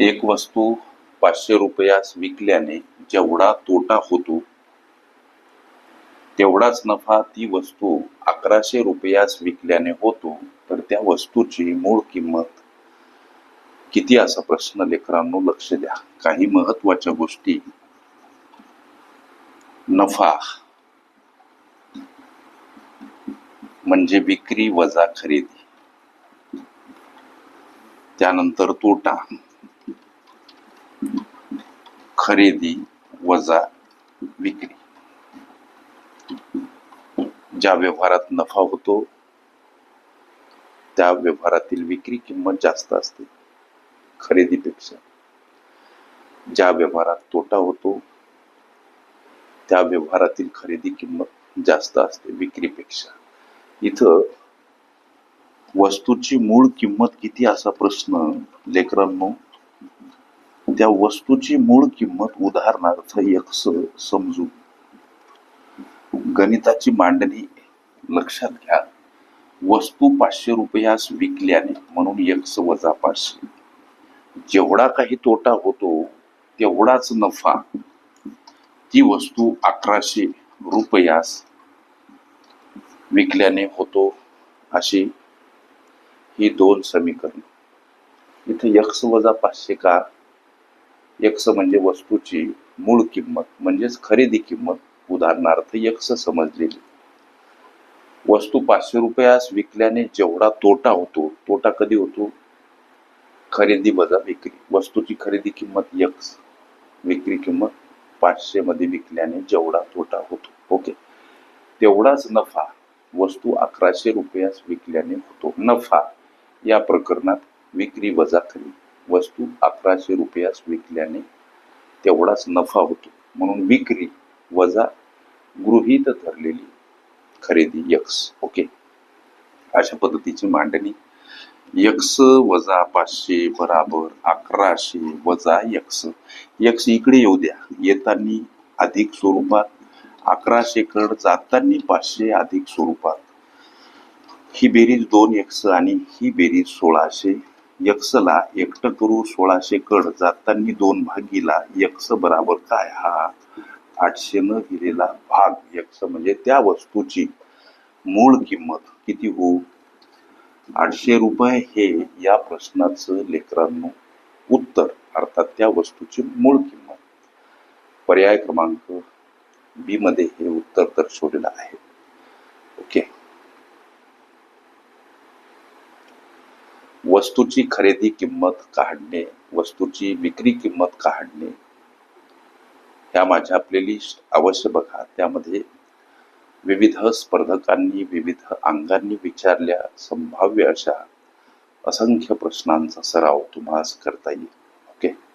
एक वस्तू पाचशे रुपयास विकल्याने जेवढा तोटा होतो तेवढाच नफा ती वस्तू अकराशे रुपयास विकल्याने होतो. तर त्या वस्तूची मूळ किंमत किती असा प्रश्न लेकरांनो लक्ष द्या. काही महत्त्वाच्या गोष्टी. नफा म्हणजे विक्री वजा खरेदी. त्यानंतर तोटा. खरेदी वजा विक्री ज्या व्यवहारात नफा होतो त्या व्यवहारातील विक्री किंमत जास्त असते खरेदीपेक्षा ज्या व्यवहारात तोटा होतो त्या व्यवहारातील खरेदी किंमत जास्त असते विक्रीपेक्षा इथं वस्तूची मूळ किंमत किती असा प्रश्न लेकरांनो त्या वस्तूची मूळ किंमत उदाहरणार्थ यक्ष समजू गणिताची मांडणी लक्षात घ्या. वस्तू पाचशे रुपयास विकल्याने म्हणून यक्ष वजा पाचशे. जेवढा काही तोटा होतो तेवढाच नफा. ती वस्तू अकराशे रुपयास विकल्याने होतो अशी ही दोन समीकरण. इथे यक्स वजा पाचशे का? यक्स म्हणजे वस्तूची मूळ किंमत म्हणजेच खरेदी किंमत उदाहरणार्थ यक्स समजलेली. वस्तू पाचशे रुपयास विकल्याने जेवढा तोटा होतो तोटा कधी होतो? खरेदी वजा विक्री. वस्तूची खरेदी किंमत यक्स विक्री किंमत पाचशे मध्ये विकल्याने जेवढा तोटा होतो. ओके. तेवढाच नफा वस्तू अकराशे रुपयास विकल्याने होतो. नफा या प्रकरणात विक्री वजा खरेदी. वस्तू अकराशे रुपयास विकल्याने तेवढाच नफा होतो. म्हणून विक्री वजा गृहीत धरलेली खरेदी यक्स. ओके? अशा पद्धतीची मांडणी. यक्स वजा पाचशे बराबर अकराशे वजा यक्स. यक्स इकडे येऊ द्या. येताना अधिक स्वरूपात अकराशे कड जाताना पाचशे अधिक स्वरूपात. ही बेरीज दोन यक्स आणि ही बेरीज सोळाशे यक्षला एकटं करू सोळाशे कड जाताना दोन भागीला यक्स बराबर काय? हा आठशे न दिलेला भाग यक्ष म्हणजे त्या वस्तूची मूळ किंमत किती होऊ? आठशे रुपये हे या प्रश्नाचं लेकरांनो उत्तर. अर्थात त्या वस्तूची मूळ किंमत. पर्याय क्रमांक बी मध्ये हे उत्तर दर्शवलेलं आहे ओके वस्तूची खरेदी किंमत काढणे वस्तूची विक्री किंमत काढणे. ह्या माझ्या प्लेलिस्ट अवश्य बघा. त्यामध्ये विविध स्पर्धकांनी विविध अंगांनी विचारल्या संभाव्य अशा असंख्य प्रश्नांचा सराव तुम्हाला करता येईल. ओके?